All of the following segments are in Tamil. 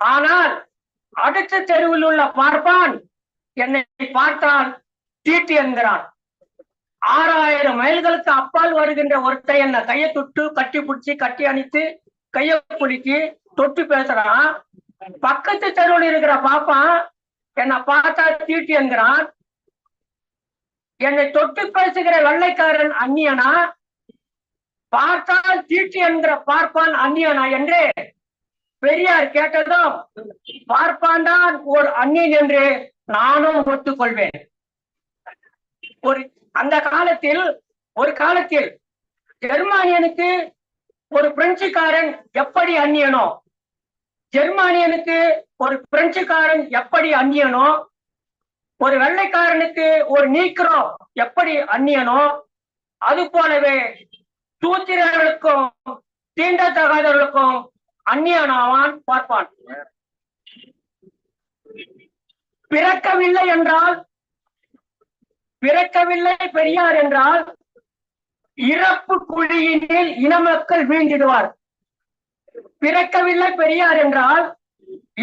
ஆனால் அடுத்த தெருவில் உள்ள பார்ப்பான் என்னை பார்த்தால் தீட்டு என்கிறான். ஆறாயிரம் மைல்களுக்கு அப்பால் வருகின்ற ஒருத்தன் என்ன கையை தொட்டு கட்டி பிடிச்சி கட்டி அணித்து கையை குலுக்கி தொட்டு பேசுறான்? பக்கத்து தெருவில் இருக்கிற பாப்பான் என்னை பார்த்தா தீட்டு என்கிறான். என்னை தொட்டு பேசுகிற வெள்ளைக்காரன் அந்நியனா? பார்த்தால் தீட்டு என்கிற பார்ப்பான் அந்நியனா என்று பெரியார் கேட்டதும் பார்ப்பான் தான் ஒரு அந்நியன் என்று நானும் ஒத்துக்கொள்வேன். ஒரு அந்த காலத்தில் ஒரு காலத்தில் ஜெர்மானியனுக்கு ஒரு பிரெஞ்சுக்காரன் எப்படி அந்நியனோ ஜெர்மானியனுக்கு ஒரு பிரெஞ்சுக்காரன் எப்படி அந்நியனோ ஒரு வெள்ளைக்காரனுக்கு ஒரு நீக்கிறோ எப்படி அந்நியனோ அது போலவே சூத்திரர்களுக்கும் தீண்டத்தகாதவர்களுக்கும் அந்நியனாவான் பார்ப்பான். பிறக்கவில்லை என்றால் பிறக்கவில்லை பெரியார் என்றால் இறப்பு குழியினில் இனமக்கள் வீழ்ந்திடுவார். பிறக்கவில்லை பெரியார் என்றால்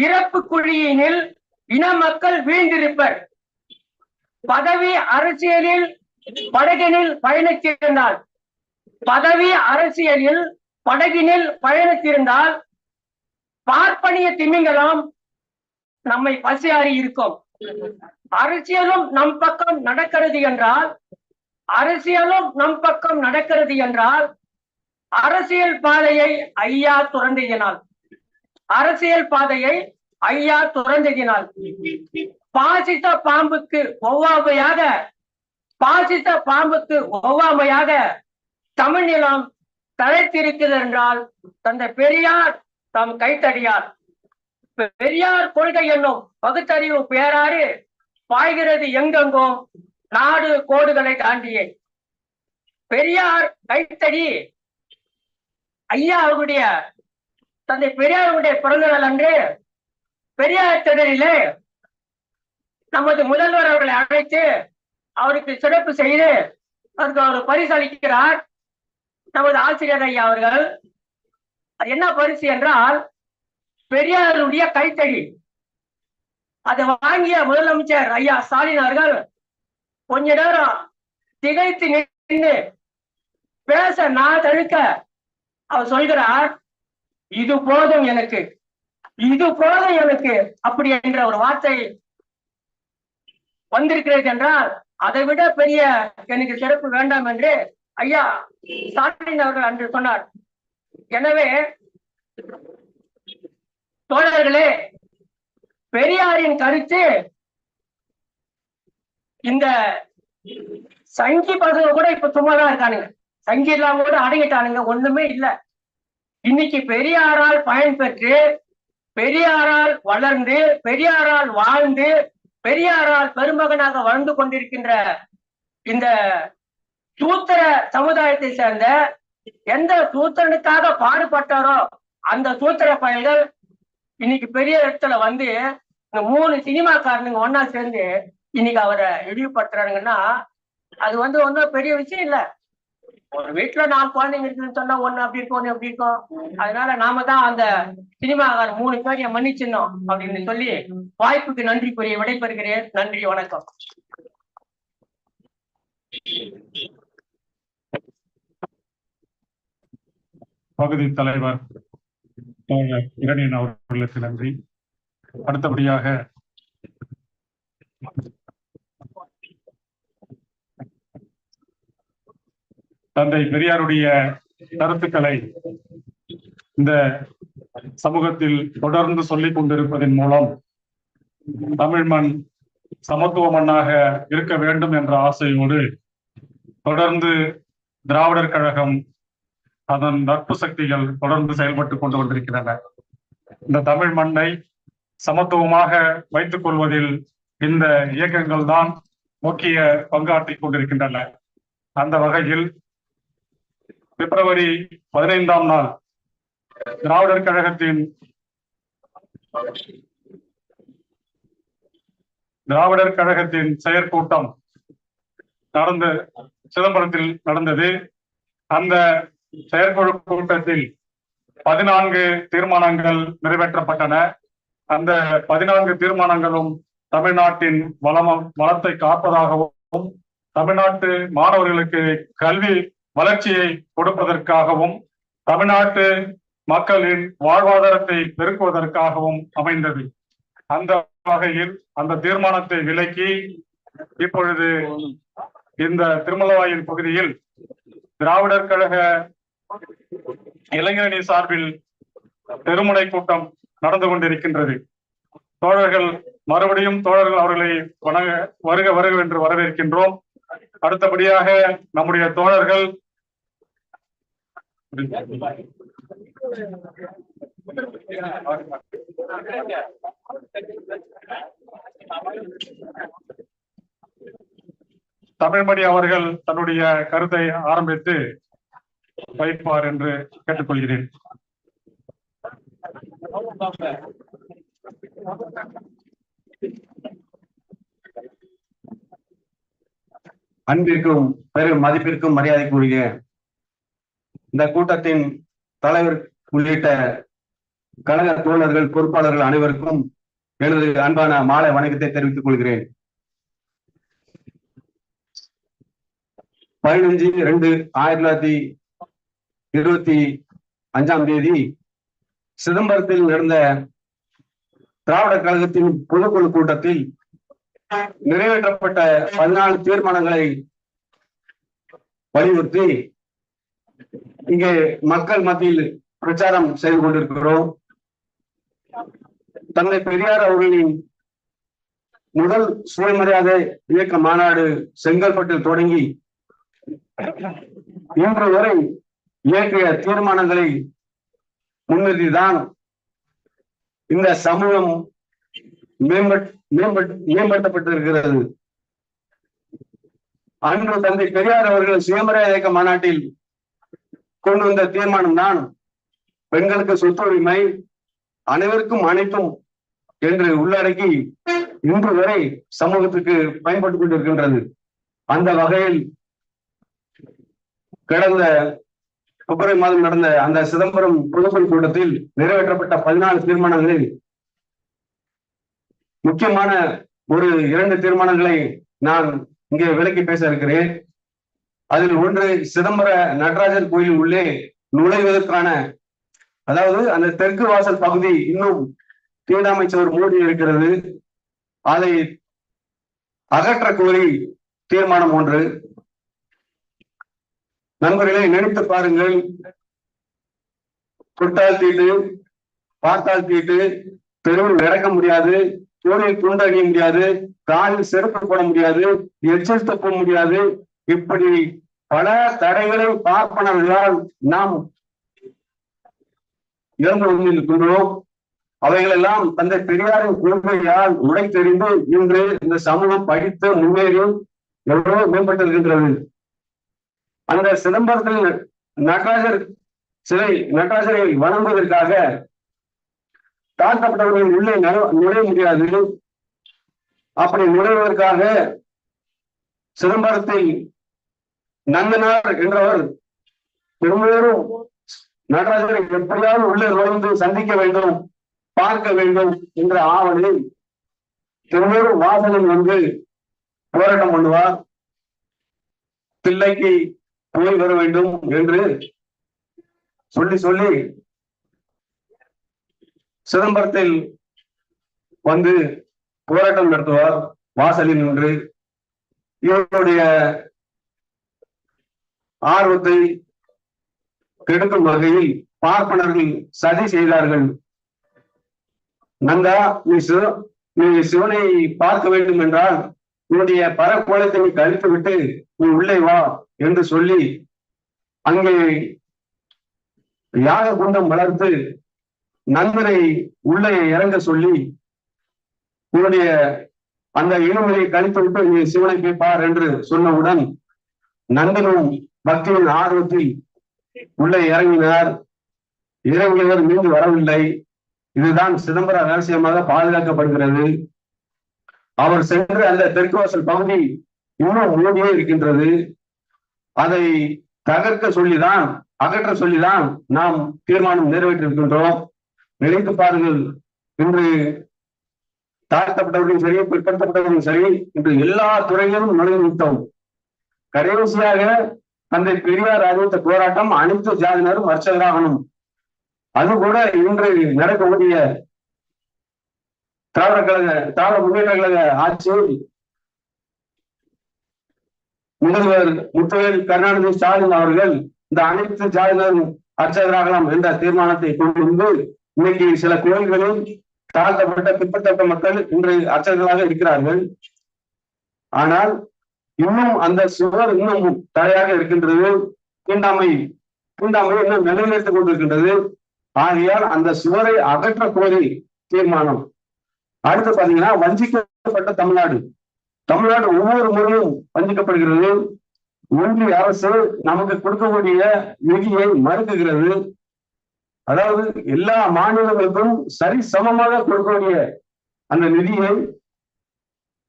இறப்பு குழியினில் இன மக்கள் வீழ்ந்திருப்பர். பதவி அரசியலில் படகினில் பயணித்திருந்தால் பதவி அரசியலில் படகினில் பயணித்திருந்தால் பார்ப்பனிய திமிங்கலம் நம்மை பசியாறி இருக்கும். அரசியலும் நம் பக்கம் நடக்கிறது என்றால் அரசியலும் நம் பக்கம் நடக்கிறது என்றால் அரசியல் பாதையை ஐயா துறந்ததினால் அரசியல் பாதையை ஐயா துறந்ததினால் பாசித்த பாம்புக்கு ஒவ்வாமையாக பாசித்த பாம்புக்கு ஒவ்வாமையாக தமிழ் நிலம் தழைத்திருக்கிறது என்றால் தந்தை பெரியார் தம் கைத்தடியார் பெரியார் கொள்கை என்னும் பகுத்தறிவு பேராறு பாய்கிறது எங்கெங்கும் நாடு கோடுகளை தாண்டியே. பெரியார் கைத்தடி ஐயா அவருடைய தந்தை பெரியாருடைய பிறந்த நாள் அன்று பெரியார் திடலிலே நமது முதல்வர் அவர்களை அழைத்து அவருக்கு சிறப்பு செய்து அவருக்கு அவர் பரிசளிக்கிறார். நமது ஆசிரியர் ஐயா அவர்கள் அது என்ன பரிசு என்றால் பெரியாருடைய கைத்தடி. அதை வாங்கிய முதலமைச்சர் ஐயா ஸ்டாலின் அவர்கள் கொஞ்ச நேரம் திகைத்து நின்று பேச நான் தடுக்க அவர் சொல்கிறார் இது போதும் எனக்கு. இது போதும் எனக்கு. அப்படி என்ற ஒரு வார்த்தை வந்திருக்கிறது என்றால் அதை விட பெரிய எனக்கு சிறப்பு வேண்டாம் என்று ஐயா ஸ்டாலின் அவர்கள் அன்று சொன்னார். எனவே தோழர்களே பெரியாரின் கருத்து இந்த சங்கி பசங்க கூட இப்ப சும்மாதான் இருக்கானுங்க. சங்கி இல்லாம கூட அடங்கிட்டானுங்க. ஒண்ணுமே இல்ல. இன்னைக்கு பெரியாரால் பயன் பெற்று பெரியாரால் வளர்ந்து பெரியாரால் வாழ்ந்து பெரியாரால் பெருமகனாக வளர்ந்து கொண்டிருக்கின்ற இந்த சூத்திர சமுதாயத்தை சேர்ந்த எந்த சூத்திரனுக்காக பாடுபட்டாரோ அந்த சூத்திர பயல்கள் இன்னைக்கு பெரிய இடத்துல வந்து இந்த மூணு சினிமாக்காரனுங்க ஒன்னா சேர்ந்து இன்னைக்கு அவரை இழிவுபடுத்துறானுங்கன்னா அது வந்து ஒன்றும் பெரிய விஷயம் இல்ல. ஒரு வீட்டுல நாலு குழந்தைங்க இருக்குன்னு சொன்னா ஒண்ணு அப்படி இருக்கும் ஒண்ணு அப்படி இருக்கும். அதனால நாம தான் அந்த சினிமாக்கார மூணு பேரைய மன்னிச்சிடணும் அப்படின்னு சொல்லி வாய்ப்புக்கு நன்றி கூறிய விடைபெறுகிறேன். நன்றி வணக்கம். பகுதி தலைவர் இரணியன் அவர்களுக்கு நன்றி. அடுத்தபடியாக தந்தை பெரியாருடைய கருத்துக்களை இந்த சமூகத்தில் தொடர்ந்து சொல்லிக் கொண்டிருப்பதன் மூலம் தமிழ் மண் சமத்துவ மண்ணாக இருக்க வேண்டும் என்ற ஆசையோடு தொடர்ந்து திராவிடர் கழகம் அதன் நட்பு சக்திகள் தொடர்ந்து செயல்பட்டு கொண்டு வந்திருக்கின்றன. இந்த தமிழ் மண்ணை சமத்துவமாக வைத்துக் கொள்வதில் இந்த இயக்கங்கள் தான் முக்கிய பங்காற்றிக் கொண்டிருக்கின்றன. அந்த வகையில் பிப்ரவரி பதினைந்தாம் நாள் திராவிடர் கழகத்தின் திராவிடர் கழகத்தின் செயற்கூட்டம் நடந்த சிதம்பரத்தில் நடந்தது. அந்த செயற்குழு கூட்டத்தில் பதினான்கு தீர்மானங்கள் நிறைவேற்றப்பட்டன. அந்த பதினான்கு தீர்மானங்களும் தமிழ்நாட்டின் வளம வளத்தை காப்பதாகவும் தமிழ்நாட்டு மாணவர்களுக்கு கல்வி வளர்ச்சியை கொடுப்பதற்காகவும் தமிழ்நாட்டு மக்களின் வாழ்வாதாரத்தை பெருக்குவதற்காகவும் அமைந்தது. அந்த வகையில் அந்த தீர்மானத்தை விலக்கி இப்பொழுது இந்த திருமலவாயில் பகுதியில் திராவிடர் கழக இளைஞரணி சார்பில் பெருமுனை கூட்டம் நடந்து கொண்டிருக்கின்றது. தோழர்கள் மறுபடியும் தோழர்கள் அவர்களை வணங்க வருக வருக என்று வரவேற்கின்றோம். அடுத்தபடியாக நம்முடைய தோழர்கள் தமிழ்மணி அவர்கள் தன்னுடைய கருத்தை ஆரம்பித்து வைப்பார் என்று கேட்டுக்கொள்கிறேன். அன்பிற்கும் பெரும் மதிப்பிற்கும் மரியாதைக்குரிய இந்த கூட்டத்தின் தலைவர் உள்ளிட்ட கழக தோழர்கள் பொறுப்பாளர்கள் அனைவருக்கும் எனது அன்பான மாலை வணக்கத்தை தெரிவித்துக் கொள்கிறேன். பதினஞ்சு ரெண்டு ஆயிரத்தி தொள்ளாயிரத்தி இருபத்தி அஞ்சாம் தேதி சிதம்பரத்தில் நடந்த திராவிட கழகத்தின் பொதுக்குழு கூட்டத்தில் நிறைவேற்றப்பட்ட பதினாலு தீர்மானங்களை வலியுறுத்தி இங்கே மக்கள் மத்தியில் பிரச்சாரம் செய்து கொண்டிருக்கிறோம். தந்தை பெரியார் அவர்களின் முதல் சுயமரியாதை இயக்க மாநாடு செங்கல்பட்டில் தொடங்கி இன்று வரை இயற்றிய தீர்மானங்களை முன்னிறுத்திதான் இந்த சமூகம் மேம்பட் மேம்பட் மேம்படுத்தப்பட்டிருக்கிறது. அன்று தந்தை பெரியார் அவர்கள் சுயமரியாதை இயக்க மாநாட்டில் கொண்டு வந்த தீர்மானம் தான் பெண்களுக்கு சொத்துரிமை அனைவருக்கும் அனைத்தும் என்று உள்ளடக்கி இன்று வரை சமூகத்துக்கு பயன்பட்டுக் கொண்டிருக்கின்றது. அந்த வகையில் கடந்த பிப்ரவரி மாதம் நடந்த அந்த சிதம்பரம் பொதுக்குழு கூட்டத்தில் நிறைவேற்றப்பட்ட பதினாலு தீர்மானங்களில் முக்கியமான ஒரு இரண்டு தீர்மானங்களை நான் இங்கே விலக்கி பேச இருக்கிறேன். அதில் ஒன்று சிதம்பர நடராஜர் கோயில் உள்ளே நுழைவதற்கான அதாவது அந்த தெற்கு வாசல் பகுதி இன்னும் தீண்டாமைச்சவர் மூடி இருக்கிறது. அதை அகற்ற கோரி தீர்மானம் ஒன்று. நண்பர்களை நினைத்து பாருங்கள். தொட்டால் தீட்டு பார்த்தால் தீட்டு தெருவில் நடக்க முடியாது தோளில் துண்டு அணிய முடியாது காலில் செருப்பு போட முடியாது எச்சில் தப்ப முடியாது. இப்படி பல தடைகளை பார்ப்பனர்களால் நாம் இழந்து கொண்டிருக்கின்றோம் அவைகளெல்லாம் தந்தை பெரியாரின் கொள்கையால் உடை தெரிந்து இன்று இந்த சமூகம் படித்து முன்னேறி எவ்வளவு மேம்பட்டிருக்கின்றது. அந்த சிதம்பரத்தில் நடராஜர் சிலை நடராஜரை வணங்குவதற்காக தாழ்த்தப்பட்டவர்கள் உள்ளே நுழைய முடியாது. அப்படி நுழைவதற்காக சிதம்பரத்தை நந்தனார் என்றவர் பெரும்பேரும் நடராஜரை எப்படியாவது உள்ளே நுழைந்து சந்திக்க வேண்டும் பார்க்க வேண்டும் என்ற ஆவலில் பெரும்பேரும் வாசகன் வந்து போராட்டம் பண்ணுவார். பிள்ளைக்கு போய் வர வேண்டும் என்று சொல்லி சொல்லி சிதம்பரத்தில் வந்து போராட்டம் நடத்துவார் வாசலில் நின்று இவருடைய ஆர்வத்தை கெடுக்கும் வகையில் பார்ப்பனர்கள் சதி செய்தார்கள். நந்தா நீ சிவ நீ சிவனை பார்க்க வேண்டும் என்றால் உன்னுடைய பரக்கோலத்தை நீ கழித்து விட்டு நீ உள்ளே வா. என்று சொல்லி அங்கே யாக குண்டம் வளர்த்து நண்பரை உள்ளே இறங்க சொல்லி உன்னுடைய அந்த இளமையை கழித்து விட்டு நீ சிவனை கேட்பார் என்று சொன்னவுடன் நந்தனும் பக்தியின் ஆர்வத்தில் உள்ளே இறங்கினார். இறங்கியவர் மீண்டு வரவில்லை. இதுதான் சிதம்பர ரகசியமாக பாதுகாக்கப்படுகிறது. அவர் சென்று அந்த தெற்கு வாசல் பகுதி இன்னும் மூடியே இருக்கின்றது. அதை தகர்க்க சொல்லிதான் அகற்ற சொல்லிதான் நாம் தீர்மானம் நிறைவேற்றிருக்கின்றோம். நினைத்து பாருங்கள் இன்று தாழ்த்தப்பட்டவர்களும் சரி பிற்படுத்தப்பட்டவர்களும் சரி இன்று எல்லா துறையிலும் நுழைந்துவிட்டோம் கடைசியாக தந்தை பெரியார் அறிவித்த போராட்டம் அனைத்து ஜாதியினரும் வர்ச்சகராகணும் அது கூட இன்று நடக்கக்கூடிய திராவிட கழக திராவிட முன்னேற்ற கழக ஆட்சியில் முதல்வர் முத்துவேல் கருணாநிதி ஸ்டாலின் அவர்கள் இந்த அனைத்து ஜாதியினரும் அர்ச்சகராகலாம் என்ற தீர்மானத்தை கொண்டு வந்து இன்னைக்கு சில கோயில்களில் தாழ்த்தப்பட்ட பிற்படுத்தப்பட்ட மக்கள் இன்று அர்ச்சகர்களாக இருக்கிறார்கள். ஆனால் இன்னும் அந்த சுவர் இன்னும் தடையாக இருக்கின்றது. தீண்டாமை தீண்டாமை இன்னும் நிலைநிறுத்திக் கொண்டிருக்கின்றது. ஆகையால் அந்த சுவரை அகற்ற கோரி தீர்மானம். அடுத்து பாத்தீங்கன்னா வஞ்சிக்கப்பட்ட தமிழ்நாடு. தமிழ்நாடு ஒவ்வொரு முறையும் வஞ்சிக்கப்படுகிறது. ஒன்றிய அரசு நமக்கு கொடுக்கக்கூடிய நிதியை மறுக்குகிறது. அதாவது எல்லா மாநிலங்களுக்கும் சரி சமமாக கொடுக்கக்கூடிய அந்த நிதியை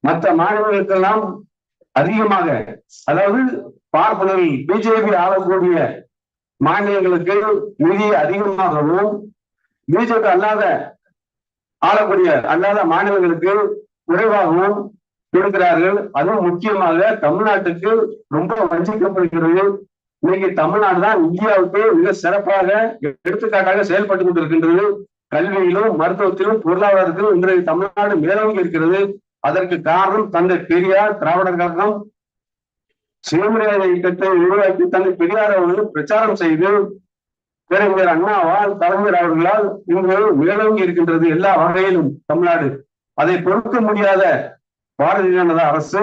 மற்ற மாநிலங்களுக்கெல்லாம் அதிகமாக அதாவது பார்ப்பனர்கள் பிஜேபி ஆளக்கூடிய மாநிலங்களுக்கு நிதி அதிகமாகவும் பிஜேபி அல்லாத ஆளக்கூடிய அல்லாத மாநிலங்களுக்கு குறைவாகவும் கொடுக்கிறார்கள் அதுவும் முக்கியமாக தமிழ்நாட்டுக்கு ரொம்ப வஞ்சிக்கப்படுகிறது. இன்னைக்கு தமிழ்நாடு தான் இந்தியாவுக்கு மிக சிறப்பாக எடுத்துக்காட்டாக செயல்பட்டு கொண்டிருக்கின்றது. கல்வியிலும் மருத்துவத்திலும் பொருளாதாரத்திலும் இன்றைய தமிழ்நாடு மேலோங்கி இருக்கிறது. அதற்கு காரணம் தந்தை பெரியார் திராவிடர் கழகம். சுயமரியாதை இயக்கத்தை உருவாக்கி தந்தை பெரியார் அவர்கள் பிரச்சாரம் செய்து பேரறிஞர் அண்ணாவால் கலைஞர் அவர்களால் இன்று மேலோங்கி இருக்கின்றது எல்லா வகையிலும் தமிழ்நாடு. அதை பொறுக்க முடியாத பாரதிய ஜனதா அரசு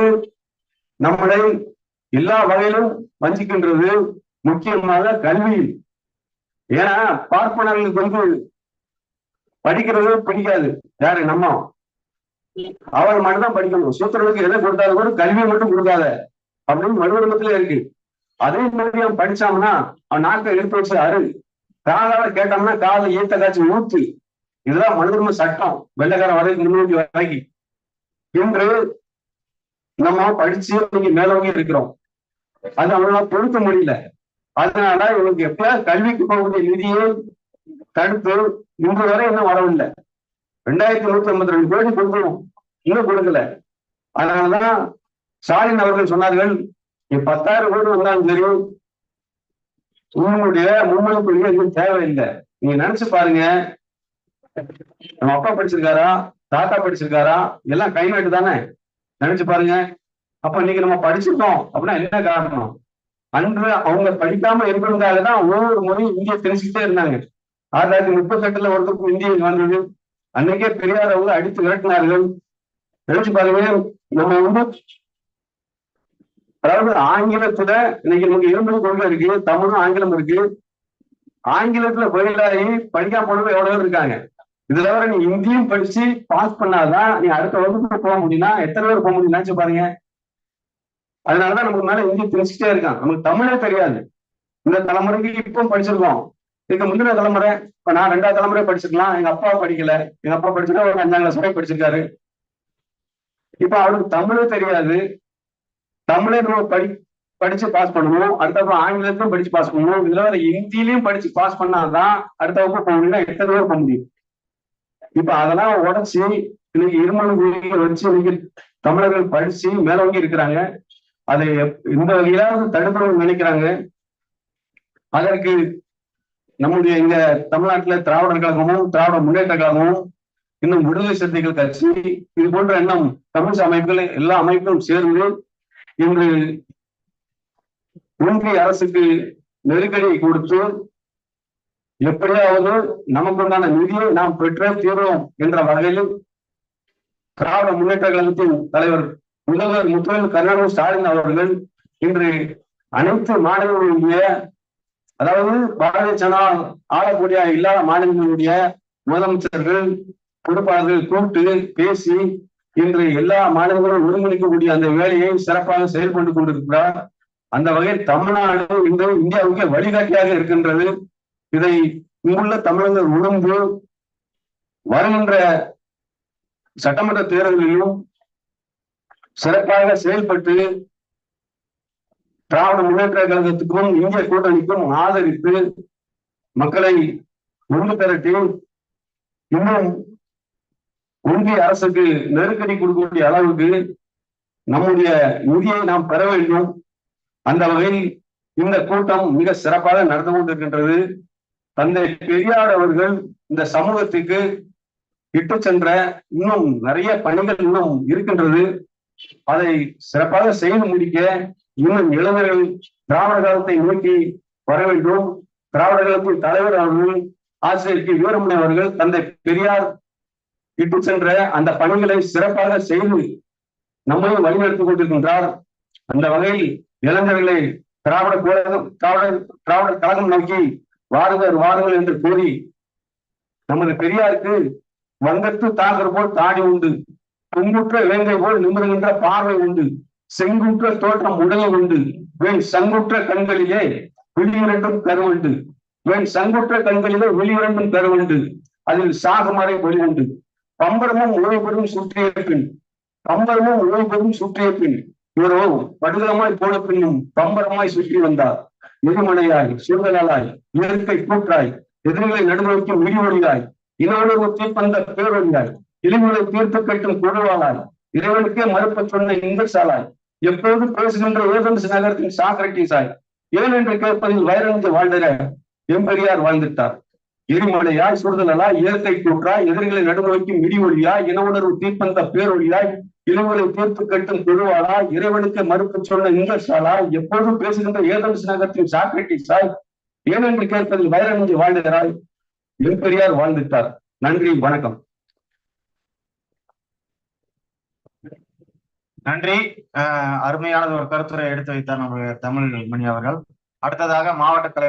நம்மளை எல்லா வகையிலும் வஞ்சிக்கின்றது முக்கியமாக கல்வியில் ஏன்னா பார்ப்பனர்களுக்கு வந்து படிக்கிறது பிடிக்காது. யாரு? நம்ம. அவர் மட்டும்தான் படிக்கணும். சூத்திரனுக்கு எதை கொடுத்தாலும் கூட கல்வியை மட்டும் கொடுக்காத. அப்படின்னு மறுவடமத்துல இருக்கு. அதே மாதிரி அவன் படிச்சாங்கன்னா அவன் நாக்கை எடுத்து வச்சு அரு காலால கேட்டோம்னா காலை ஈத்த காட்சி ஊத்து. இதுதான் மனிதர்ம சட்டம். வெள்ளக்காரன் வரைக்கும் முன்னோக்கி வரைக்கும் இன்று நம்ம படிச்சு நீங்க மேலவங்க இருக்கிறோம். அது அவங்களால பொறுத்த முடியல. அதனால இவங்களுக்கு எப்ப கல்விக்கு போகக்கூடிய நிதியை தடுத்து இன்று வரை இன்னும் வரவில்லை. ரெண்டாயிரத்தி நூத்தி ஐம்பத்தி ரெண்டு கோடி கொடுக்கணும். இன்னும் கொடுக்கல. அதனாலதான் ஸ்டாலின் அவர்கள் சொன்னார்கள் நீ பத்தாயிரம் கோடி வந்தாலும் சரி உங்களுடைய மும்மொழி கொள்கை எதுவும் தேவையில்லை. நீங்க நினைச்சு பாருங்க. நம்ம அப்பா படிச்சிருக்காரா? தாத்தா படிச்சிருக்காரா? எல்லாம் கைநாட்டு தானே? நினைச்சு பாருங்க. அப்ப இன்னைக்கு நம்ம படிச்சிருக்கோம் அப்படின்னா என்ன காரணம்? அன்று அவங்க படிக்காம இருக்கிறதுக்காக தான் ஒவ்வொரு முறையும் இந்திய தெரிஞ்சுக்கிட்டே இருந்தாங்க. ஆயிரத்தி தொள்ளாயிரத்தி முப்பத்தி எட்டுல ஒருத்தருக்கும் இந்திய வந்தது. அன்னைக்கே பெரியார் அவங்க அடித்து விரட்டினார்கள். நினைச்சு பாருங்க. நம்ம வந்து அதாவது ஆங்கிலத்துல இன்னைக்கு நமக்கு இரும்பு கொள்கை இருக்கு தமிழும் ஆங்கிலம் இருக்கு. ஆங்கிலத்துல பயிலாகி படிக்காம போனவங்க எவ்வளவு இருக்காங்க? இது தவிர நீ இந்தியும் படிச்சு பாஸ் பண்ணாதான் நீ அடுத்த வகுப்புக்கு போக முடியும்னா எத்தனை பேர் போக முடியும்னாச்சு பாருங்க. அதனாலதான் நமக்கு மேல இந்தி தெரிஞ்சுட்டே இருக்கான். நமக்கு தமிழே தெரியாது. இந்த தலைமுறைக்கு இப்போ படிச்சிருக்கோம். இதுக்கு முந்தின தலைமுறை இப்ப நான் ரெண்டாவது தலைமுறை படிச்சிருக்கலாம். எங்க அப்பா படிக்கல. எங்க அப்பா படிச்சுட்டு ஒரு அஞ்சாம் கிளாஸ் வரை படிச்சிருக்காரு. இப்ப அவருக்கு தமிழே தெரியாது. தமிழே நம்ம படி படிச்சு பாஸ் பண்ணணும். அடுத்தப்பறம் ஆங்கிலத்திலும் படிச்சு பாஸ் பண்ணணும். இதுல இந்தியிலையும் ஹிந்திலையும் படிச்சு பாஸ் பண்ணாதான் அடுத்த வகுப்பு போக முடியும்னா எத்தனை பேர் போக முடியும்? இப்ப அதெல்லாம் உடைச்சு இன்னைக்கு இருமொழி குழிகள் வச்சு இன்னைக்கு தமிழர்கள் படிச்சு மேலோங்கி இருக்கிறாங்க. அதை இந்த வகையிலாவது தடுக்கணும்னு நினைக்கிறாங்க. அதற்கு நம்முடைய இங்க தமிழ்நாட்டுல திராவிடர் கழகமும் திராவிட முன்னேற்ற கழகமும் இன்னும் விடுதலை சிறுத்தைகள் கட்சி இது போன்ற எண்ணம் தமிழ் அமைப்புகள் எல்லா அமைப்பும் சேர்ந்து இன்று ஒன்றிய அரசுக்கு நெருக்கடி கொடுத்து எப்படியாவது நமக்குண்டான நிதியை நாம் பெற்றே தீர்வோம் என்ற வகையில் திராவிட முன்னேற்ற கழகத்தின் தலைவர் முதல்வர் முத்துவேல் கருணாநிதி ஸ்டாலின் அவர்கள் இன்று அனைத்து மாநிலங்களுடைய அதாவது பாரதிய ஜனதா ஆளக்கூடிய இல்லாத மாநிலங்களுடைய முதலமைச்சர்கள் பொறுப்பாளர்கள் கூப்பிட்டு பேசி இன்று எல்லா மாநிலங்களும் ஒருங்கிணைக்கக்கூடிய அந்த வேலையை சிறப்பாக செயல்பட்டு கொண்டிருக்கிறார். அந்த வகையில் தமிழ்நாடு இன்று இந்தியாவுக்கு வழிகாட்டியாக இருக்கின்றது. இதை இங்குள்ள தமிழர்கள் உணர்ந்து வருகின்ற சட்டமன்ற தேர்தலிலும் சிறப்பாக செயல்பட்டு திராவிட முன்னேற்ற கழகத்துக்கும் இந்திய கூட்டணிக்கும் ஆதரித்து மக்களை ஒன்று திரட்டி இன்னும் ஒன்றிய அரசுக்கு நெருக்கடி கொடுக்கக்கூடிய அளவுக்கு நம்முடைய நிதியை நாம் பெற வேண்டும். அந்த வகையில் இந்த கூட்டம் மிக சிறப்பாக நடந்து கொண்டிருக்கின்றது. தந்தை பெரியார் அவர்கள் இந்த சமூகத்துக்கு இட்டு சென்ற இன்னும் நிறைய பணிகள் இன்னும் இருக்கின்றது. அதை சிறப்பாக செய்து முடிக்க இன்னும் இளைஞர்கள் திராவிட காலத்தை நோக்கி வர வேண்டும். திராவிட காலத்தின் தலைவர் அவர்கள் ஆசிரியர் கி. வீரமணி அவர்கள் தந்தை பெரியார் இட்டு சென்ற அந்த பணிகளை சிறப்பாக செய்து நம்மையும் வழிநடத்திக் கொண்டிருக்கின்றார். அந்த வகையில் இளைஞர்களை திராவிட கழகம் திராவிட திராவிட கழகம் நோக்கி வாருங்கள் வாருங்கள் என்று கூறி நமது பெரியாருக்கு வங்கத்து தாகர் போல் தாடி உண்டு. குங்குற்ற இலங்கை போல் நிமிருகின்ற பார்வை உண்டு. செங்குற்ற தோற்றம் உடைய உண்டு. வேன் சங்குற்ற கண்களிலே விழியிரண்டும் கருவுண்டு வேன் சங்குற்ற கண்களிலே விழியிரண்டும் கருவுண்டு அதில் சாகுமறை வெளியுண்டு பம்பரமும் உழைபெறும் சுற்றிய பின் பம்பரமும் உழைபெறும் சுற்றிய பின் இவரோ படுகலமாய் போன பின்னும் பம்பரமாய் சுற்றி வந்தார். எரிமலையாய் சூழலாய் இயற்கை கூற்றாய் எதிரிகளை நடுநோக்கி முடிவொழியாய் இனவுணர்வு தீர்ப்பந்த பேரொழியாய் இழிவுகளை தீர்த்து கட்டும் குழுவாளாய் இறைவனுக்கே மறுப்ப சொன்ன இந்த சாலாய் எப்போது பேசுகின்ற ஏதன்ஸ் நகரத்தின் சாக்ரட்டிஸாய் ஏன் என்று கேட்பதில் வயரஞ்சு வாழ்ந்திட எம்பெரியார் வாழ்ந்துட்டார். எரிமலையாய் சுடுதலாய் இயற்கை கூற்றாய் எதிரிகளை நடுநோக்கி மிடிவொழியாய் இன உணர்வு தீர்ப்பந்த பேரொழியாய் இழிவுகளை தீர்த்து கட்டும் குழுவாளா? இறைவனுக்கு மறுப்பு சொன்ன இந்த எப்பொழுதும் எப்போதும் பேசுகின்ற ஏதன்ஸ் நகரத்தின் சாக்ரட்டிஸாய் ஏனென்று கேட்பதில் வயரஞ்சு வாழ்கிறாய்? எம்பெரியார் வாழ்ந்துட்டார். நன்றி வணக்கம். நன்றி. அஹ் அருமையானது ஒரு கருத்துரை எடுத்து வைத்தார் நம்முடைய தமிழ் மணி அவர்கள். அடுத்ததாக மாவட்ட தலைவர்